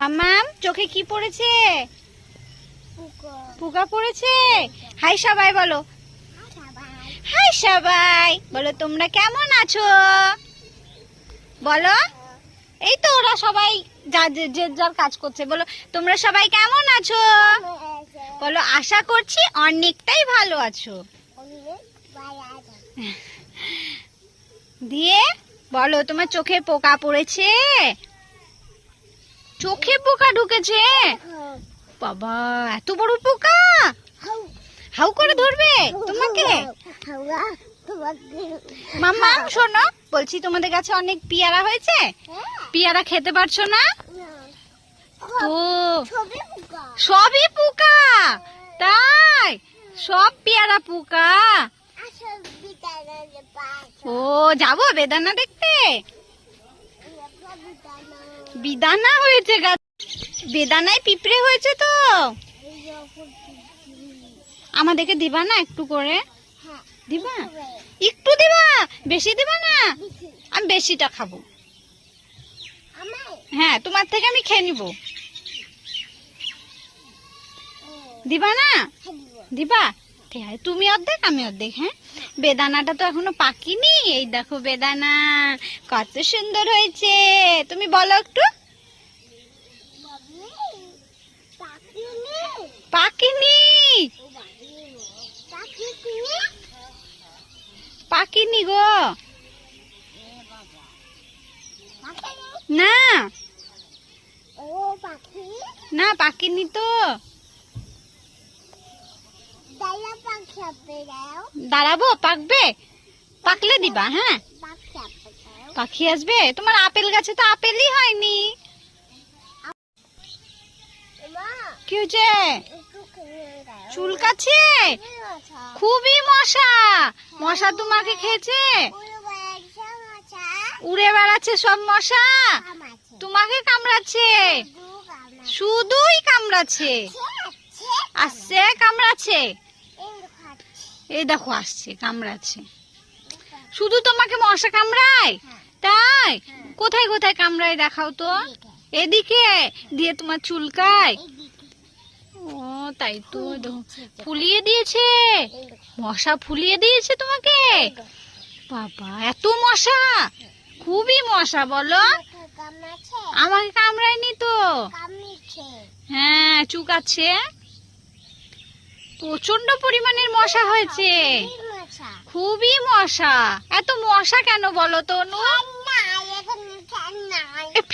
মামাম চোখে কি পড়েছে? পোকা। পড়েছে? হাই সবাই বলো। হাই সবাই। বলো তোমরা কেমন আছো? বলো। এই তো ওরা সবাই যে যে যার কাজ করছে। বলো তোমরা সবাই কেমন আছো? বলো আশা করছি অনেকটাই ভালো আছো। দিয়ে বলো তোমার চোখে পোকা পড়েছে? চোখে পোকা ঢুকেছে। বাবা, এত বড় পোকা? হাউ করে ধরবে তোমাকে? মাম্মা, শোনো, বলছি তোমাদের কাছে অনেক পিয়ারা হয়েছে? পিয়ারা খেতে পারছ না? তো সবই পোকা। তাই, সব পেয়ারা পোকা। ও, যাব বেদানা দেখতে? বিদানা হয়েছে গাছ বেদানায় পিঁপড়ে হয়েছে তো। আমাদেরকে দিবা না একটু করে? দিবা? একটু দিবা? বেশি দিবা না? আমি বেশিটা খাব। হ্যাঁ তোমার থেকে আমি খেয়ে নিব। দিবা না? দিবা? আছে তুমি অর্ধেক, আমি অর্ধেক হ্যাঁ? বেদানাটা তো এখনও পাকিনি। এই দেখো বেদানা, কত সুন্দর হয়েছে। তুমি বলো একটু। পাকিনি? পাকিনি গো। না। না, পাকিনি তো। দাঁড়াবো, পাকবে? পাকলে দিবা হ্যাঁ? পাখি আসবে? তোমার আপেল গাছে তো আপেলই হয়নি। কি হয়েছে? খুবই মশা। মশা তোমাকে খেয়েছে? উড়ে বেড়াচ্ছে সব মশা। তোমাকে কামড়াচ্ছে। শুধুই কামড়াচ্ছে। আসছে, কামড়াচ্ছে। এই দেখো আসছে কামড়াচ্ছে। শুধু তোমাকে মশা কামড়ায়? তাই? কোথায় কোথায় কামড়ায় দেখাও তো? এদিকে দিয়ে তোমার চুলকায়। ও তাই তো ফুলিয়ে দিয়েছে। মশা ফুলিয়ে দিয়েছে তোমাকে? বাবা এত মশা! খুবই মশা বলো। আমাকে কামড়ায়নি তো? হ্যাঁ চুকাচ্ছে। প্রচণ্ড পরিমাণের মশা হয়েছে। খুবই মশা। এত মশা কেন বলো তো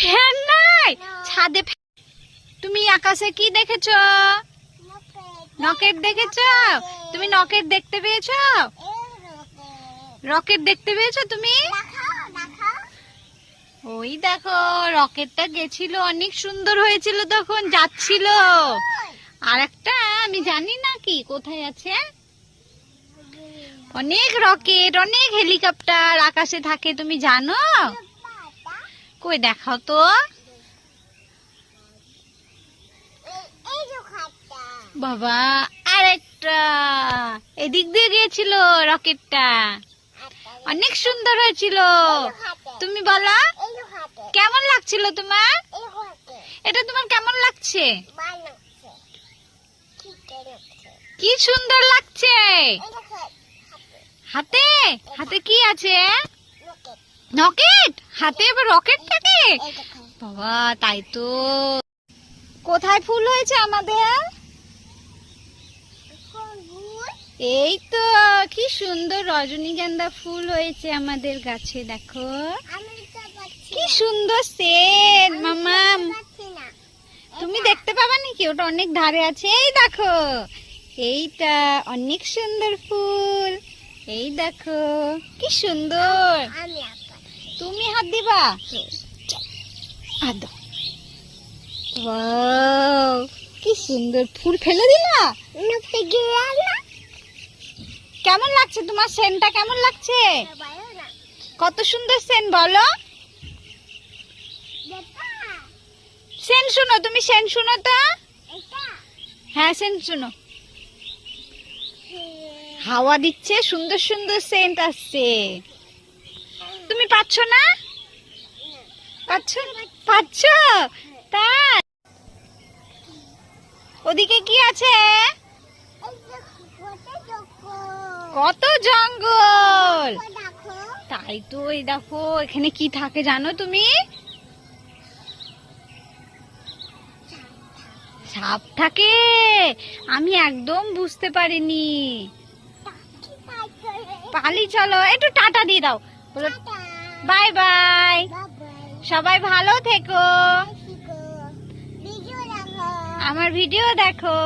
ফ্যান নাই, ছাদে তুমি আকাশে কি দেখেছ? নকেট দেখেছ? তুমি নকেট দেখতে পেয়েছ? রকেট দেখতে পেয়েছ তুমি? ওই দেখো, রকেটটা গেছিল, অনেক সুন্দর হয়েছিল তখন, যাচ্ছিল। আর একটা, আমি জানি না কি? কোথায় আছে? অনেক রকেট, অনেক হেলিকপ্টার আকাশে থাকে, তুমি জানো? কই দেখাও তো। বাবা, আরেকটা। এদিক দিয়ে গিয়েছিল রকেটটা। অনেক সুন্দর হয়েছিল। তুমি বলো, কেমন লাগছিল তোমার? এটা তোমার কেমন লাগছে? কি সুন্দর লাগছে। হাতে? হাতে কি আছে? রকেট? হাতে এবার রকেট থাকে বাবা, তাই তো। কোথায় ফুল হয়েছে আমাদের? এই তো, কি সুন্দর রজনীগন্ধা ফুল হয়েছে আমাদের গাছে, দেখো। কি সুন্দর সেট মামা তুমি দেখতে পাবা নাকি ওটা অনেক ধারে আছে। এই দেখো এইটা অনেক সুন্দর ফুল। এই দেখো কি সুন্দর। তুমি হাত দিবা? Wow, কি সুন্দর ফুল ফেলে দিলা? কেমন লাগছে তোমার সেন্টটা কেমন লাগছে? কত সুন্দর সেন বলো। সেন শুনো তুমি সেন শুনো তো? হ্যাঁ সেন শুনো। হাওয়া দিচ্ছে, সুন্দর সুন্দর সেন্ট আসছে। তুমি পাচ্ছ না? পাচ্ছ? পাচ্ছ? তাই? ওদিকে কি আছে? কত জঙ্গল! তাই তো, এই দেখো, এখানে কি থাকে জানো তুমি? সাপ থাকে। আমি একদম বুঝতে পারিনি। পালি চলো। একটু টাটা দিয়ে দাও। বলো বাই বাই। সবাই ভালো থেকো। আমার ভিডিও দেখো।